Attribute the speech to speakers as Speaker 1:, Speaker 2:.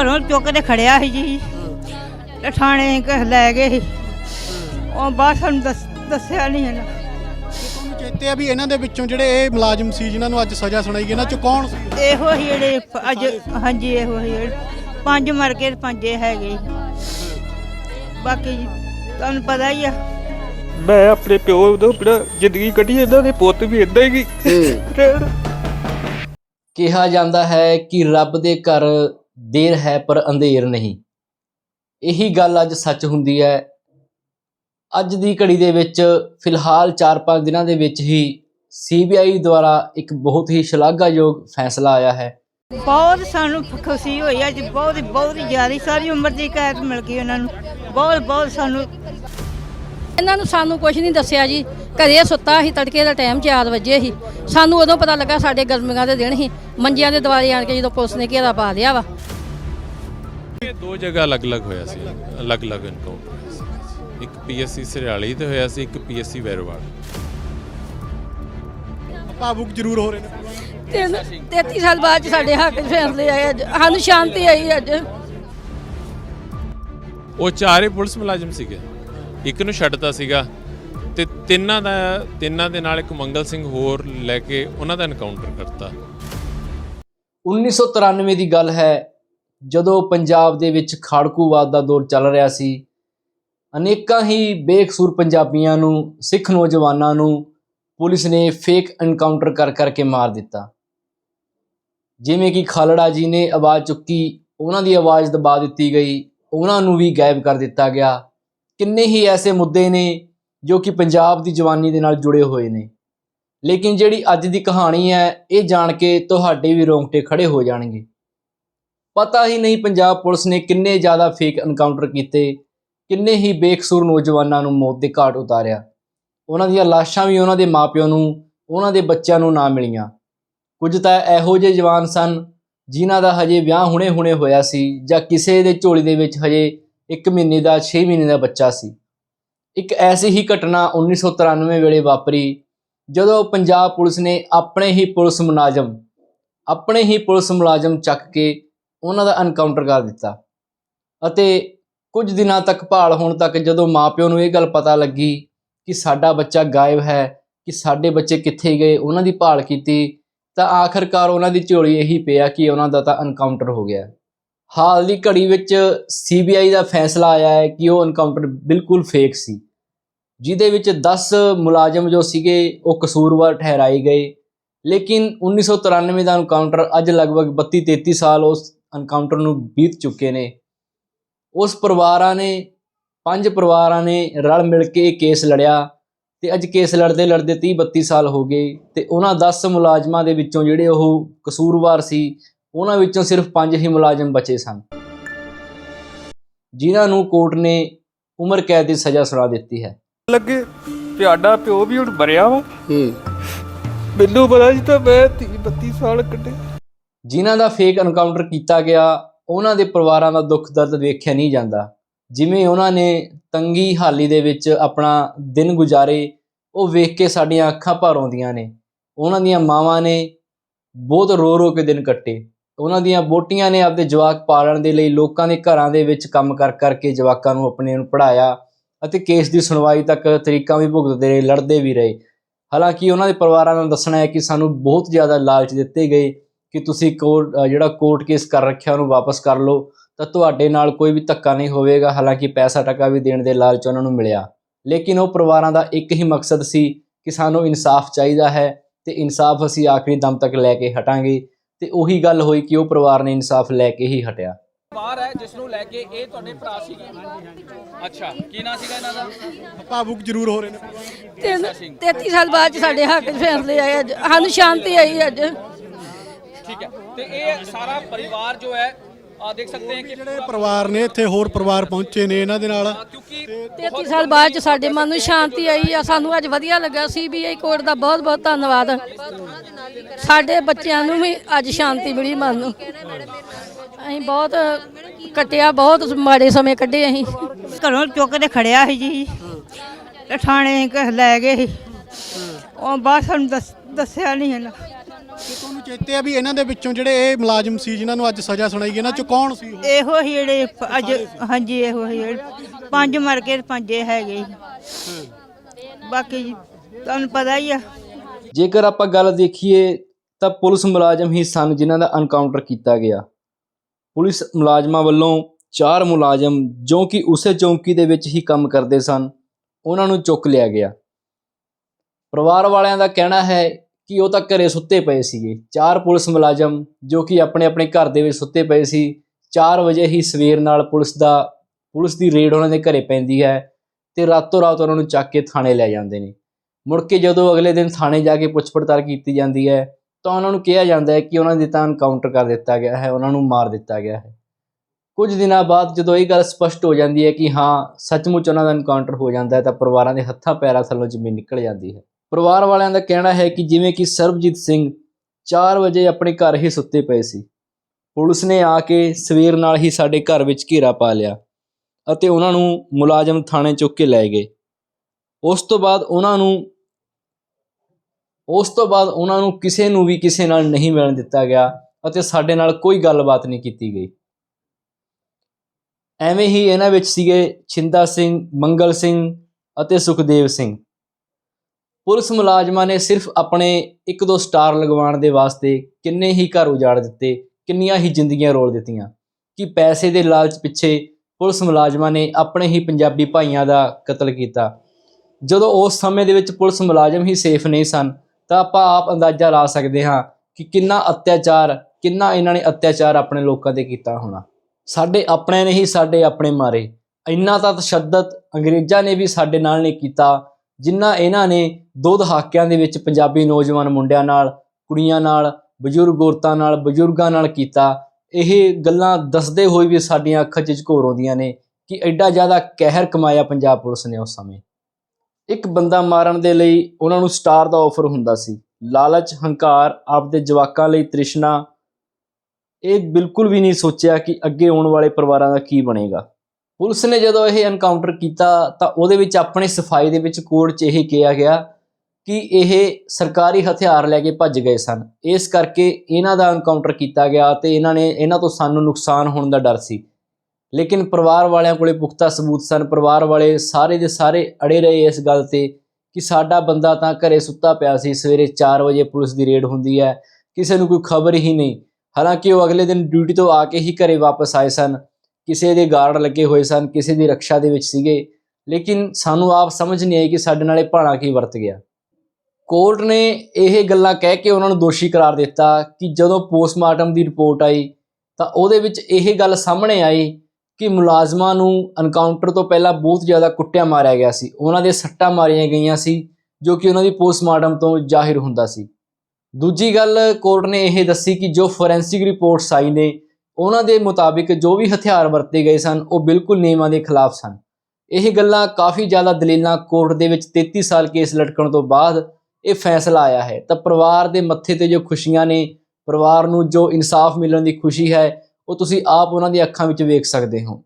Speaker 1: ਘਰੋਂ ਚੁੱਕ ਕੇ ਖੜਿਆ ਸੀ ਜੀ। ਤੇ ਥਾਣੇ ਕ ਲੈ ਗਏ ਸੀ। ਉਹ ਬਾਅਦ ਸਾਨੂੰ ਦੱਸ- ਦੱਸਿਆ ਨਹੀਂ ਇਹਨਾਂ।
Speaker 2: ਤੁਹਾਨੂੰ ਚੇਤੇ ਆ ਵੀ ਇਹਨਾਂ ਦੇ ਵਿੱਚੋਂ ਜਿਹੜੇ ਇਹ ਮੁਲਾਜ਼ਮ ਸੀ ਜਿਨ੍ਹਾਂ ਨੂੰ ਅੱਜ ਸਜ਼ਾ ਸੁਣਾਈ ਗਈ ਇਹਨਾਂ ਚੋਂ ਕੌਣ ਸੀ?
Speaker 1: ਇਹੋ ਹੀ ਜਿਹੜੇ ਅੱਜ ਹਾਂਜੀ ਇਹੋ ਹੀ ਜਿਹੜੇ। ਪੰਜ ਮਰ ਕੇ ਪੰਜ ਹੈਗੇ। ਬਾਕੀ ਤੁਹਾਨੂੰ ਪਤਾ ਹੀ ਆ।
Speaker 3: ਮੈਂ ਆਪਣੇ ਪਿਓ ਤੋਂ ਬਿਨਾਂ ਜ਼ਿੰਦਗੀ ਕੱਢੀ ਇਹਨਾਂ ਦੇ ਪੁੱਤ ਵੀ ਇਦਾਂ ਹੀ ਰਹਿਣ
Speaker 4: ਕਿਹਾ ਜਾਂਦਾ ਹੈ ਕਿ ਰੱਬ ਦੇ ਘਰ ਦੇਰ ਹੈ ਪਰ ਅੰਧੇਰ ਨਹੀਂ। ਇਹੀ ਗੱਲ ਅੱਜ ਸੱਚ ਹੁੰਦੀ ਹੈ। ਅੱਜ ਦੀ ਘੜੀ ਦੇ ਵਿੱਚ, ਫਿਲਹਾਲ 4-5 ਦਿਨਾਂ ਦੇ ਵਿੱਚ ਹੀ ਸੀਬੀਆਈ ਦੁਆਰਾ ਇੱਕ ਬਹੁਤ ਹੀ ਸ਼ਲਾਘਾਯੋਗ ਫੈਸਲਾ ਆਇਆ ਹੈ।
Speaker 1: ਬਹੁਤ ਸਾਨੂੰ ਖੁਸ਼ੀ ਹੋਈ ਅੱਜ, ਬਹੁਤ ਬਹੁਤ ਜ਼ਿਆਦਾ, ਸਾਰੀ ਉਮਰ ਦੀ ਕੈਦ ਮਿਲ ਗਈ ਉਹਨਾਂ ਨੂੰ। ਬਹੁਤ ਬਹੁਤ ਸਾਨੂੰ
Speaker 5: ਇਹਨਾਂ ਨੂੰ ਸਾਨੂੰ ਕੁਝ ਨਹੀਂ ਦੱਸਿਆ ਜੀ। ਘਰੇ ਸੁੱਤਾ ਸੀ ਤੜਕੇ ਦਾ ਟਾਈਮ 4 ਵਜੇ ਸੀ। ਸਾਨੂੰ ਉਦੋਂ ਪਤਾ ਲੱਗਾ ਸਾਡੇ ਗਰਮੀਆਂ ਦੇ ਦਿਨ ਸੀ। ਮੰਜਿਆਂ ਦੇ ਦੁਆਲੇ ਆਣ ਕੇ ਜਦੋਂ ਪੁਲਿਸ ਨੇ ਘੇਰਾ ਪਾ ਲਿਆ ਵਾ।
Speaker 6: ਇਹ ਦੋ ਜਗ੍ਹਾ ਅਲੱਗ-ਅਲੱਗ ਹੋਇਆ ਸੀ। ਅਲੱਗ-ਅਲੱਗ ਇਨਕਾਊਂਟਰ ਇੱਕ ਪੀਐਸਸੀ ਸਰਿਆਲੀ ਤੇ ਹੋਇਆ ਸੀ ਇੱਕ ਪੀਐਸਸੀ ਵੈਰੋਵਾਲ।
Speaker 2: ਭਾਵੁਕ ਜ਼ਰੂਰ ਹੋ ਰਹੇ ਨੇ।
Speaker 5: ਤਿੰਨ 33 ਸਾਲ ਬਾਅਦ 'ਚ ਸਾਡੇ ਹੱਕ ਫੈਸਲੇ ਆਏ ਅੱਜ। ਸਾਨੂੰ ਸ਼ਾਂਤੀ ਆਈ ਅੱਜ।
Speaker 6: ਉਹ ਚਾਰੇ ਪੁਲਿਸ ਮੁਲਾਜ਼ਮ ਸੀਗੇ। ਇੱਕ ਨੂੰ ਛੱਡਤਾ ਸੀਗਾ ਤੇ ਤਿੰਨਾਂ ਦਾ ਤਿੰਨਾਂ ਦੇ ਨਾਲ ਇੱਕ ਮੰਗਲ ਸਿੰਘ ਹੋਰ ਲੈ ਕੇ ਉਹਨਾਂ ਦਾ ਇਨਕਾਊਂਟਰ ਕਰਤਾ।
Speaker 4: 1993 ਦੀ ਗੱਲ ਹੈ, ਜਦੋਂ ਪੰਜਾਬ ਦੇ ਵਿੱਚ ਖਾੜਕੂਵਾਦ ਦਾ ਦੌਰ ਚੱਲ ਰਿਹਾ ਸੀ, ਅਨੇਕਾਂ ਹੀ ਬੇਕਸੂਰ ਪੰਜਾਬੀਆਂ ਨੂੰ, ਸਿੱਖ ਨੌਜਵਾਨਾਂ ਨੂੰ ਪੁਲਿਸ ਨੇ ਫੇਕ ਐਨਕਾਊਂਟਰ ਕਰ ਕਰਕੇ ਮਾਰ ਦਿੱਤਾ। ਜਿਵੇਂ ਕਿ ਖਾਲੜਾ ਜੀ ਨੇ ਆਵਾਜ਼ ਚੁੱਕੀ, ਉਹਨਾਂ ਦੀ ਆਵਾਜ਼ ਦਬਾ ਦਿੱਤੀ ਗਈ, ਉਹਨਾਂ ਨੂੰ ਵੀ ਗਾਇਬ ਕਰ ਦਿੱਤਾ ਗਿਆ। ਕਿੰਨੇ ਹੀ ਐਸੇ ਮੁੱਦੇ ਨੇ ਜੋ ਕਿ ਪੰਜਾਬ ਦੀ ਜਵਾਨੀ ਦੇ ਨਾਲ ਜੁੜੇ ਹੋਏ ਨੇ। ਲੇਕਿਨ ਜਿਹੜੀ ਅੱਜ ਦੀ ਕਹਾਣੀ ਹੈ, ਇਹ ਜਾਣ ਕੇ ਤੁਹਾਡੇ ਵੀ ਰੋਂਗਟੇ ਖੜੇ ਹੋ ਜਾਣਗੇ। ਪਤਾ ਹੀ ਨਹੀਂ ਪੰਜਾਬ ਪੁਲਿਸ ਨੇ ਕਿੰਨੇ ਜ਼ਿਆਦਾ ਫੇਕ ਐਨਕਾਊਂਟਰ ਕੀਤੇ, ਕਿੰਨੇ ਹੀ ਬੇਕਸੂਰ ਨੌਜਵਾਨਾਂ ਨੂੰ ਮੌਤ ਦੇ ਘਾਟ ਉਤਾਰਿਆ। ਉਹਨਾਂ ਦੀਆਂ ਲਾਸ਼ਾਂ ਵੀ ਉਹਨਾਂ ਦੇ ਮਾਪਿਆਂ ਨੂੰ, ਉਹਨਾਂ ਦੇ ਬੱਚਿਆਂ ਨੂੰ ਨਾ ਮਿਲੀਆਂ। ਕੁਝ ਤਾਂ ਇਹੋ ਜਿਹੇ ਜਵਾਨ ਸਨ, ਜਿਨ੍ਹਾਂ ਦਾ ਹਜੇ ਵਿਆਹ ਹੁਣੇ-ਹੁਣੇ ਹੋਇਆ ਸੀ ਜਾਂ ਕਿਸੇ ਦੇ ਝੋਲੀ ਦੇ ਵਿੱਚ ਹਜੇ 1 ਮਹੀਨੇ ਦਾ 6 ਮਹੀਨੇ ਦਾ ਬੱਚਾ ਸੀ। ਇੱਕ ਐਸੀ ਹੀ ਘਟਨਾ 1993 ਵੇਲੇ ਵਾਪਰੀ, ਜਦੋਂ ਪੰਜਾਬ ਪੁਲਿਸ ਨੇ ਆਪਣੇ ਹੀ ਪੁਲਿਸ ਮੁਲਾਜ਼ਮ, ਆਪਣੇ ਹੀ ਪੁਲਿਸ ਮੁਲਾਜ਼ਮ ਚੱਕ ਕੇ ਉਹਨਾਂ ਦਾ ਐਨਕਾਊਂਟਰ ਕਰ ਦਿੱਤਾ। ਅਤੇ ਕੁਝ ਦਿਨਾਂ ਤੱਕ ਭਾਲ ਹੋਣ ਤੱਕ ਜਦੋਂ ਮਾਪਿਓ ਨੂੰ ਇਹ ਗੱਲ ਪਤਾ ਲੱਗੀ ਕਿ ਸਾਡਾ ਬੱਚਾ ਗਾਇਬ ਹੈ, ਕਿ ਸਾਡੇ ਬੱਚੇ ਕਿੱਥੇ ਗਏ, ਉਹਨਾਂ ਦੀ ਭਾਲ ਕੀਤੀ, ਤਾਂ ਆਖਰਕਾਰ ਉਹਨਾਂ ਦੀ ਝੋਲੀ ਇਹੀ ਪਿਆ ਕਿ ਉਹਨਾਂ ਦਾ ਤਾਂ ਐਨਕਾਊਂਟਰ ਹੋ ਗਿਆ। ਹਾਲ ਦੀ ਘੜੀ ਵਿੱਚ ਸੀਬੀਆਈ ਦਾ ਫੈਸਲਾ ਆਇਆ ਹੈ ਕਿ ਉਹ ਐਨਕਾਊਂਟਰ ਬਿਲਕੁਲ ਫੇਕ ਸੀ, ਜਿਹਦੇ ਵਿੱਚ 10 ਮੁਲਾਜ਼ਮ ਜੋ ਸੀਗੇ, ਉਹ ਕਸੂਰਵਾਰ ਠਹਿਰਾਏ ਗਏ। ਲੇਕਿਨ 1993 ਦਾ ਐਨਕਾਊਂਟਰ ਅੱਜ ਲਗਭਗ 32 33 ਸਾਲ ਉਸ ਐਨਕਾਊਂਟਰ ਨੂੰ ਬੀਤ ਚੁੱਕੇ ਨੇ। ਉਸ ਪਰਿਵਾਰਾਂ ਨੇ, ਪੰਜ ਪਰਿਵਾਰਾਂ ਨੇ ਰਲ ਮਿਲ ਕੇ ਇਹ ਕੇਸ ਲੜਿਆ ਤੇ ਅੱਜ ਕੇਸ ਲੜਦੇ ਲੜਦੇ 30 32 ਸਾਲ ਹੋ ਗਏ ਤੇ ਉਹਨਾਂ 10 ਮੁਲਾਜ਼ਮਾਂ ਦੇ ਵਿੱਚੋਂ ਜਿਹੜੇ ਉਹ ਕਸੂਰਵਾਰ ਸੀ ਉਹਨਾਂ ਵਿੱਚੋਂ ਸਿਰਫ 5 ਹੀ ਮੁਲਾਜ਼ਮ ਬਚੇ ਸਨ। ਜਿਨ੍ਹਾਂ ਨੂੰ ਕੋਰਟ ਨੇ ਉਮਰ ਕੈਦ ਦੀ ਸਜ਼ਾ ਸੁਣਾ ਦਿੱਤੀ ਹੈ।
Speaker 3: ਲੱਗੇ ਤੁਹਾਡਾ ਪਿਓ ਵੀ ਹੁਣ ਮਰਿਆ ਵਾ? ਮੈਨੂੰ ਪਤਾ ਸੀ ਤਾਂ ਮੈਂ 30 32 ਸਾਲ ਕੱਢੇ।
Speaker 4: ਜਿਨ੍ਹਾਂ ਦਾ ਫੇਕ ਐਨਕਾਊਂਟਰ ਕੀਤਾ ਗਿਆ ਉਹਨਾਂ ਦੇ ਪਰਿਵਾਰਾਂ ਦਾ ਦੁੱਖ ਦਰਦ ਵੇਖਿਆ ਨਹੀਂ ਜਾਂਦਾ। ਜਿਵੇਂ ਉਹਨਾਂ ਨੇ ਤੰਗੀ ਹਾਲੀ ਦੇ ਵਿੱਚ ਆਪਣਾ ਦਿਨ ਗੁਜ਼ਾਰੇ ਉਹ ਵੇਖ ਕੇ ਸਾਡੀਆਂ ਅੱਖਾਂ ਭਰ ਆਉਂਦੀਆਂ ਨੇ। ਉਹਨਾਂ ਦੀਆਂ ਮਾਵਾਂ ਨੇ ਬਹੁਤ ਰੋ ਰੋ ਕੇ ਦਿਨ ਕੱਟੇ। ਉਹਨਾਂ ਦੀਆਂ ਬੋਟੀਆਂ ਨੇ ਆਪਦੇ ਜਵਾਕ ਪਾਲਣ ਦੇ ਲਈ ਲੋਕਾਂ ਦੇ ਘਰਾਂ ਦੇ ਵਿੱਚ ਕੰਮ ਕਰ ਕਰਕੇ ਜਵਾਕਾਂ ਨੂੰ ਆਪਣੇ ਨੂੰ ਪੜਾਇਆ ਅਤੇ ਕੇਸ ਦੀ ਸੁਣਵਾਈ ਤੱਕ ਤਰੀਕਾਂ ਵੀ ਭੁਗਤਦੇ ਰਹੇ, ਲੜਦੇ ਵੀ ਰਹੇ। ਹਾਲਾਂਕਿ ਉਹਨਾਂ ਦੇ ਪਰਿਵਾਰਾਂ ਨੂੰ ਦੱਸਣਾ ਹੈ ਕਿ ਸਾਨੂੰ ਬਹੁਤ ਜ਼ਿਆਦਾ ਲਾਲਚ ਦਿੱਤੇ ਗਏ ਕਿ ਤੁਸੀਂ ਕੋਰਟ ਜਿਹੜਾ ਕੋਰਟ ਕੇਸ ਕਰ ਰੱਖਿਆ ਉਹਨੂੰ ਵਾਪਸ ਕਰ ਲਓ, ਤਾਂ ਤੁਹਾਡੇ ਨਾਲ ਕੋਈ ਵੀ ਧੱਕਾ ਨਹੀਂ ਹੋਵੇਗਾ। ਹਾਲਾਂਕਿ ਪੈਸਾ ਟਕਾ ਵੀ ਦੇਣ ਦੇ ਲਾਲਚ ਉਹਨਾਂ ਨੂੰ ਮਿਲਿਆ। ਲੇਕਿਨ ਉਹ ਪਰਿਵਾਰਾਂ ਦਾ ਇੱਕ ਹੀ ਮਕਸਦ ਸੀ ਕਿ ਸਾਨੂੰ ਇਨਸਾਫ ਚਾਹੀਦਾ ਹੈ ਤੇ ਇਨਸਾਫ ਅਸੀਂ ਆਖਰੀ ਦਮ ਤੱਕ ਲੈ ਕੇ ਹਟਾਂਗੇ। ਤੇ ਉਹੀ ਗੱਲ ਹੋਈ ਕਿ ਉਹ ਪਰਿਵਾਰ ਨੇ ਇਨਸਾਫ ਲੈ ਕੇ ਹੀ ਹਟਿਆ।
Speaker 7: ਬਾਹਰ ਹੈ ਜਿਸ ਨੂੰ ਲੈ ਕੇ ਇਹ ਤੁਹਾਡੇ ਭਰਾ ਸੀਗੇ? ਅੱਛਾ ਕੀ ਨਾਂ ਸੀਗਾ ਇਹਨਾਂ ਦਾ?
Speaker 2: ਭਾਵੁਕ ਜ਼ਰੂਰ ਹੋ ਰਹੇ ਨੇ।
Speaker 5: ਤਿੰਨ 33 ਸਾਲ ਬਾਅਦ 'ਚ ਸਾਡੇ ਹੱਕ 'ਚ ਫੈਸਲੇ ਆਏ ਅੱਜ। ਸਾਨੂੰ ਸ਼ਾਂਤੀ ਆਈ ਅੱਜ।
Speaker 7: ਠੀਕ ਹੈ। ਤੇ ਇਹ ਸਾਰਾ ਪਰਿਵਾਰ ਜੋ ਹੈ ਆ ਦੇਖ ਸਕਦੇ ਹਾਂ ਕਿ
Speaker 2: ਜਿਹੜੇ ਪਰਿਵਾਰ ਨੇ ਇੱਥੇ ਹੋਰ ਪਰਿਵਾਰ ਪਹੁੰਚੇ ਨੇ ਇਹਨਾਂ ਦੇ ਨਾਲ।
Speaker 7: ਕਿਉਂਕਿ
Speaker 5: 33 ਸਾਲ ਬਾਅਦ 'ਚ ਸਾਡੇ ਮਨ ਨੂੰ ਸ਼ਾਂਤੀ ਆਈ ਆ ਸਾਨੂੰ ਅੱਜ ਵਧੀਆ ਲੱਗਾ ਸੀਬੀਆਈ ਕੋਰਟ ਦਾ ਬਹੁਤ ਬਹੁਤ ਧੰਨਵਾਦ। ਸਾਡੇ ਬੱਚਿਆਂ ਨੂੰ ਵੀ ਅੱਜ ਸ਼ਾਂਤੀ ਮਿਲੀ ਮਨ ਨੂੰ। ਅਸੀਂ ਬਹੁਤ ਕੱਟਿਆ ਬਹੁਤ ਮਾੜੇ ਸਮੇਂ ਕੱਢੇ ਅਸੀਂ।
Speaker 1: ਘਰੋਂ ਚੁੱਕ ਕੇ ਖੜਿਆ ਸੀ ਜੀ। ਤੇ ਥਾਣੇ ਲੈ ਗਏ ਸੀ। ਉਹ ਬਾਅਦ ਸਾਨੂੰ ਦੱਸ- ਦੱਸਿਆ ਨਹੀਂ ਇਹਨਾਂ
Speaker 2: ਤੇ ਤੁਹਾਨੂੰ ਚੇਤੇ ਆ ਵੀ ਇਹਨਾਂ ਦੇ ਵਿੱਚੋਂ ਜਿਹੜੇ ਇਹ ਮੁਲਾਜ਼ਮ ਸੀ ਜਿਨ੍ਹਾਂ ਨੂੰ ਅੱਜ ਸਜ਼ਾ ਸੁਣਾਈ ਗਈ ਇਹਨਾਂ ਚੋਂ ਕੌਣ ਸੀ ਉਹ?
Speaker 1: ਇਹੋ ਹੀ ਜਿਹੜੇ ਅੱਜ ਹਾਂਜੀ ਇਹੋ ਹੀ ਜਿਹੜੇ ਪੰਜ ਮਰ ਕੇ ਪੰਜੇ ਹੈਗੇ। ਬਾਕੀ ਜੀ ਤੁਹਾਨੂੰ ਪਤਾ ਹੀ ਆ
Speaker 4: ਜੇਕਰ ਆਪਾਂ ਗੱਲ ਦੇਖੀਏ ਤਾਂ ਪੁਲਿਸ ਮੁਲਾਜ਼ਮ ਹੀ ਸਨ ਜਿਨ੍ਹਾਂ ਦਾ ਐਨਕਾਊਂਟਰ ਕੀਤਾ ਗਿਆ ਪੁਲਿਸ ਮੁਲਾਜ਼ਮਾਂ ਵੱਲੋਂ ਚਾਰ ਮੁਲਾਜ਼ਮ ਜੋ ਕਿ ਉਸੇ ਚੌਂਕੀ ਦੇ ਵਿੱਚ ਹੀ ਕੰਮ ਕਰਦੇ ਸਨ ਉਹਨਾਂ ਨੂੰ ਚੁੱਕ ਲਿਆ ਗਿਆ ਪਰਿਵਾਰ ਵਾਲਿਆਂ ਦਾ ਕਹਿਣਾ ਹੈ ਕਿ ਉਹ ਤਾਂ ਘਰੇ ਸੁੱਤੇ ਪਏ ਸੀਗੇ। ਚਾਰ ਪੁਲਿਸ ਮੁਲਾਜ਼ਮ ਜੋ ਕਿ ਆਪਣੇ ਆਪਣੇ ਘਰ ਦੇ ਵਿੱਚ ਸੁੱਤੇ ਪਏ ਸੀ 4 ਵਜੇ ਹੀ ਸਵੇਰ ਨਾਲ ਪੁਲਿਸ ਦਾ, ਪੁਲਿਸ ਦੀ ਰੇਡ ਉਹਨਾਂ ਦੇ ਘਰੇ ਪੈਂਦੀ ਹੈ ਤੇ ਰਾਤੋਂ ਰਾਤ ਉਹਨਾਂ ਨੂੰ ਚੱਕ ਕੇ ਥਾਣੇ ਲੈ ਜਾਂਦੇ ਨੇ। ਮੁੜ ਕੇ ਜਦੋਂ ਅਗਲੇ ਦਿਨ ਥਾਣੇ ਜਾ ਕੇ ਪੁੱਛ ਪੜਤਾਲ ਕੀਤੀ ਜਾਂਦੀ ਹੈ, ਤਾਂ ਉਹਨਾਂ ਨੂੰ ਕਿਹਾ ਜਾਂਦਾ ਹੈ ਕਿ ਉਹਨਾਂ ਦੀ ਤਾਂ ਐਨਕਾਊਂਟਰ ਕਰ ਦਿੱਤਾ ਗਿਆ ਹੈ, ਉਹਨਾਂ ਨੂੰ ਮਾਰ ਦਿੱਤਾ ਗਿਆ ਹੈ। ਕੁਝ ਦਿਨਾਂ ਬਾਅਦ ਜਦੋਂ ਇਹ ਗੱਲ ਸਪਸ਼ਟ ਹੋ ਜਾਂਦੀ ਹੈ ਕਿ ਹਾਂ, ਸੱਚਮੁੱਚ ਉਹਨਾਂ ਦਾ ਐਨਕਾਊਂਟਰ ਹੋ ਜਾਂਦਾ ਹੈ, ਤਾਂ ਪਰਿਵਾਰਾਂ ਦੇ ਹੱਥਾਂ ਪੈਰਾਂ ਥੱਲੋਂ ਜ਼ਮੀਨ ਨਿਕਲ ਜਾਂਦੀ ਹੈ। ਪਰਿਵਾਰ ਵਾਲਿਆਂ ਦਾ ਕਹਿਣਾ ਹੈ ਕਿ ਜਿਵੇਂ ਕਿ ਸਰਬਜੀਤ ਸਿੰਘ 4 ਵਜੇ ਆਪਣੇ ਘਰ ਹੀ ਸੁੱਤੇ ਪਏ ਸੀ। ਪੁਲਿਸ ਨੇ ਆ ਕੇ ਸਵੇਰ ਨਾਲ ਹੀ ਸਾਡੇ ਘਰ ਵਿੱਚ ਘੇਰਾ ਪਾ ਲਿਆ ਅਤੇ ਉਹਨਾਂ ਨੂੰ ਮੁਲਾਜ਼ਮ ਥਾਣੇ ਚੁੱਕ ਕੇ ਲੈ ਗਏ। ਉਸ ਤੋਂ ਬਾਅਦ ਉਹਨਾਂ ਨੂੰ, ਉਸ ਤੋਂ ਬਾਅਦ ਉਹਨਾਂ ਨੂੰ ਕਿਸੇ ਨੂੰ ਵੀ ਕਿਸੇ ਨਾਲ ਨਹੀਂ ਮਿਲਣ ਦਿੱਤਾ ਗਿਆ ਅਤੇ ਸਾਡੇ ਨਾਲ ਕੋਈ ਗੱਲਬਾਤ ਨਹੀਂ ਕੀਤੀ ਗਈ। ਐਵੇਂ ਹੀ ਇਹਨਾਂ ਵਿੱਚ ਸੀਗੇ ਛਿੰਦਾ ਸਿੰਘ, ਮੰਗਲ ਸਿੰਘ ਅਤੇ ਸੁਖਦੇਵ ਸਿੰਘ। ਪੁਲਿਸ ਮੁਲਾਜ਼ਮਾਂ ਨੇ ਸਿਰਫ ਆਪਣੇ ਇੱਕ ਦੋ ਸਟਾਰ ਲਗਵਾਉਣ ਦੇ ਵਾਸਤੇ ਕਿੰਨੇ ਹੀ ਘਰ ਉਜਾੜ ਦਿੱਤੇ, ਕਿੰਨੀਆਂ ਹੀ ਜ਼ਿੰਦਗੀਆਂ ਰੋਲ ਦਿੱਤੀਆਂ। ਕਿ ਪੈਸੇ ਦੇ ਲਾਲਚ ਪਿੱਛੇ ਪੁਲਿਸ ਮੁਲਾਜ਼ਮਾਂ ਨੇ ਆਪਣੇ ਹੀ ਪੰਜਾਬੀ ਭਾਈਆਂ ਦਾ ਕਤਲ ਕੀਤਾ? ਜਦੋਂ ਉਸ ਸਮੇਂ ਦੇ ਵਿੱਚ ਪੁਲਿਸ ਮੁਲਾਜ਼ਮ ਹੀ ਸੇਫ ਨਹੀਂ ਸਨ, ਤਾਂ ਆਪਾਂ ਆਪ ਅੰਦਾਜ਼ਾ ਲਾ ਸਕਦੇ ਹਾਂ ਕਿ ਕਿੰਨਾ ਅਤਿਆਚਾਰ, ਕਿੰਨਾ ਇਹਨਾਂ ਨੇ ਅਤਿਆਚਾਰ ਆਪਣੇ ਲੋਕਾਂ ਤੇ ਕੀਤਾ ਹੋਣਾ। ਸਾਡੇ ਆਪਣੇ ਨੇ ਹੀ ਸਾਡੇ ਆਪਣੇ ਮਾਰੇ। ਇੰਨਾ ਤਾਂ ਤਸ਼ੱਦਦ ਅੰਗਰੇਜ਼ਾਂ ਨੇ ਵੀ ਸਾਡੇ ਨਾਲ ਨਹੀਂ ਕੀਤਾ ਜਿੰਨਾ ਇਹਨਾਂ ਨੇ ਦੋ ਦਹਾਕਿਆਂ ਦੇ ਵਿੱਚ ਪੰਜਾਬੀ ਨੌਜਵਾਨ ਮੁੰਡਿਆਂ ਨਾਲ, ਕੁੜੀਆਂ ਨਾਲ, ਬਜ਼ੁਰਗ ਔਰਤਾਂ ਨਾਲ, ਬਜ਼ੁਰਗਾਂ ਨਾਲ ਕੀਤਾ। ਇਹ ਗੱਲਾਂ ਦੱਸਦੇ ਹੋਏ ਵੀ ਸਾਡੀਆਂ ਅੱਖਾਂ 'ਚ ਝਕੋਰ ਆਉਂਦੀਆਂ ਨੇ ਕਿ ਐਡਾ ਜ਼ਿਆਦਾ ਕਹਿਰ ਕਮਾਇਆ ਪੰਜਾਬ ਪੁਲਿਸ ਨੇ ਉਸ ਸਮੇਂ। ਇੱਕ ਬੰਦਾ ਮਾਰਨ ਦੇ ਲਈ ਉਹਨਾਂ ਨੂੰ ਸਟਾਰ ਦਾ ਆਫਰ ਹੁੰਦਾ ਸੀ। ਲਾਲਚ, ਹੰਕਾਰ, ਆਪਦੇ ਜਵਾਕਾਂ ਲਈ ਤ੍ਰਿਸ਼ਨਾ। ਇਹ ਬਿਲਕੁਲ ਵੀ ਨਹੀਂ ਸੋਚਿਆ ਕਿ ਅੱਗੇ ਆਉਣ ਵਾਲੇ ਪਰਿਵਾਰਾਂ ਦਾ ਕੀ ਬਣੇਗਾ। ਪੁਲਿਸ ਨੇ ਜਦੋਂ ਇਹ ਐਨਕਾਊਂਟਰ ਕੀਤਾ ਤਾਂ ਉਹਦੇ ਵਿੱਚ ਆਪਣੀ ਸਫ਼ਾਈ ਦੇ ਵਿੱਚ ਕੋਰਟ 'ਚ ਇਹ ਕਿਹਾ ਗਿਆ ਕਿ ਇਹ ਸਰਕਾਰੀ ਹਥਿਆਰ ਲੈ ਕੇ ਭੱਜ ਗਏ ਸਨ। ਇਸ ਕਰਕੇ ਇਹਨਾਂ ਦਾ ਐਨਕਾਊਂਟਰ ਕੀਤਾ ਗਿਆ ਤੇ ਇਹਨਾਂ ਨੇ ਇਹਨਾਂ ਤੋਂ ਸਾਨੂੰ ਨੁਕਸਾਨ ਹੋਣ ਦਾ ਡਰ ਸੀ। ਲੇਕਿਨ ਪਰਿਵਾਰ ਵਾਲਿਆਂ ਕੋਲੇ ਪੁਖਤਾ ਸਬੂਤ ਸਨ। ਪਰਿਵਾਰ ਵਾਲੇ ਸਾਰੇ ਦੇ ਸਾਰੇ ਅੜੇ ਰਹੇ ਇਸ ਗੱਲ ਤੇ ਕਿ ਸਾਡਾ ਬੰਦਾ ਤਾਂ ਘਰੇ ਸੁੱਤਾ ਪਿਆ ਸੀ। ਸਵੇਰੇ 4 ਵਜੇ ਪੁਲਿਸ ਦੀ ਰੇਡ ਹੁੰਦੀ ਹੈ। ਕਿਸੇ ਨੂੰ ਕੋਈ ਖਬਰ ਹੀ ਨਹੀਂ। ਹਾਲਾਂਕਿ ਉਹ ਅਗਲੇ ਦਿਨ ਡਿਊਟੀ ਤੋਂ ਆ ਕੇ ਹੀ ਘਰੇ ਵਾਪਸ ਆਏ ਸਨ। ਕਿਸੇ ਦੇ ਗਾਰਡ ਲੱਗੇ ਹੋਏ ਸਨ, ਕਿਸੇ ਦੀ ਰੱਖਿਆ ਦੇ ਵਿੱਚ ਸੀਗੇ। ਲੇਕਿਨ ਸਾਨੂੰ ਆਪ ਸਮਝ ਨਹੀਂ ਆਈ ਕਿ ਸਾਡੇ ਨਾਲ ਇਹ ਭਾਣਾ ਕੀ ਵਰਤ ਗਿਆ। ਕੋਰਟ ਨੇ ਇਹ ਗੱਲਾਂ ਕਹਿ ਕੇ ਉਹਨਾਂ ਨੂੰ ਦੋਸ਼ੀ ਕਰਾਰ ਦਿੱਤਾ ਕਿ ਜਦੋਂ ਪੋਸਟਮਾਰਟਮ ਦੀ ਰਿਪੋਰਟ ਆਈ ਤਾਂ ਉਹਦੇ ਵਿੱਚ ਇਹ ਗੱਲ ਸਾਹਮਣੇ ਆਈ ਕਿ ਮੁਲਾਜ਼ਮਾਂ ਨੂੰ ਐਨਕਾਊਂਟਰ ਤੋਂ ਪਹਿਲਾਂ ਬਹੁਤ ਜ਼ਿਆਦਾ ਕੁੱਟਿਆ ਮਾਰਿਆ ਗਿਆ ਸੀ। ਉਹਨਾਂ ਦੇ ਸੱਟਾਂ ਮਾਰੀਆਂ ਗਈਆਂ ਸੀ, ਜੋ ਕਿ ਉਹਨਾਂ ਦੀ ਪੋਸਟਮਾਰਟਮ ਤੋਂ ਜ਼ਾਹਿਰ ਹੁੰਦਾ ਸੀ। ਦੂਜੀ ਗੱਲ ਕੋਰਟ ਨੇ ਇਹ ਦੱਸੀ ਕਿ ਜੋ ਫੋਰੈਂਸਿਕ ਰਿਪੋਰਟਸ ਆਈ ਨੇ ਉਹਨਾਂ ਦੇ ਮੁਤਾਬਿਕ ਜੋ ਵੀ ਹਥਿਆਰ ਵਰਤੇ ਗਏ ਸਨ, ਉਹ ਬਿਲਕੁਲ ਨਿਯਮਾਂ ਦੇ ਖਿਲਾਫ ਸਨ। ਇਹ ਗੱਲਾਂ ਕਾਫੀ ਜ਼ਿਆਦਾ ਦਲੀਲਾਂ ਕੋਰਟ ਦੇ ਵਿੱਚ 33 ਸਾਲ ਕੇਸ ਲਟਕਣ ਤੋਂ ਬਾਅਦ ਇਹ ਫੈਸਲਾ ਆਇਆ ਹੈ। ਤਾਂ ਪਰਿਵਾਰ ਦੇ ਮੱਥੇ ਤੇ ਜੋ ਖੁਸ਼ੀਆਂ ਨੇ, ਪਰਿਵਾਰ ਨੂੰ ਜੋ ਇਨਸਾਫ ਮਿਲਣ ਦੀ ਖੁਸ਼ੀ ਹੈ, ਉਹ ਤੁਸੀਂ ਆਪ ਉਹਨਾਂ ਦੀ ਅੱਖਾਂ ਵਿੱਚ ਵੇਖ ਸਕਦੇ ਹੋ।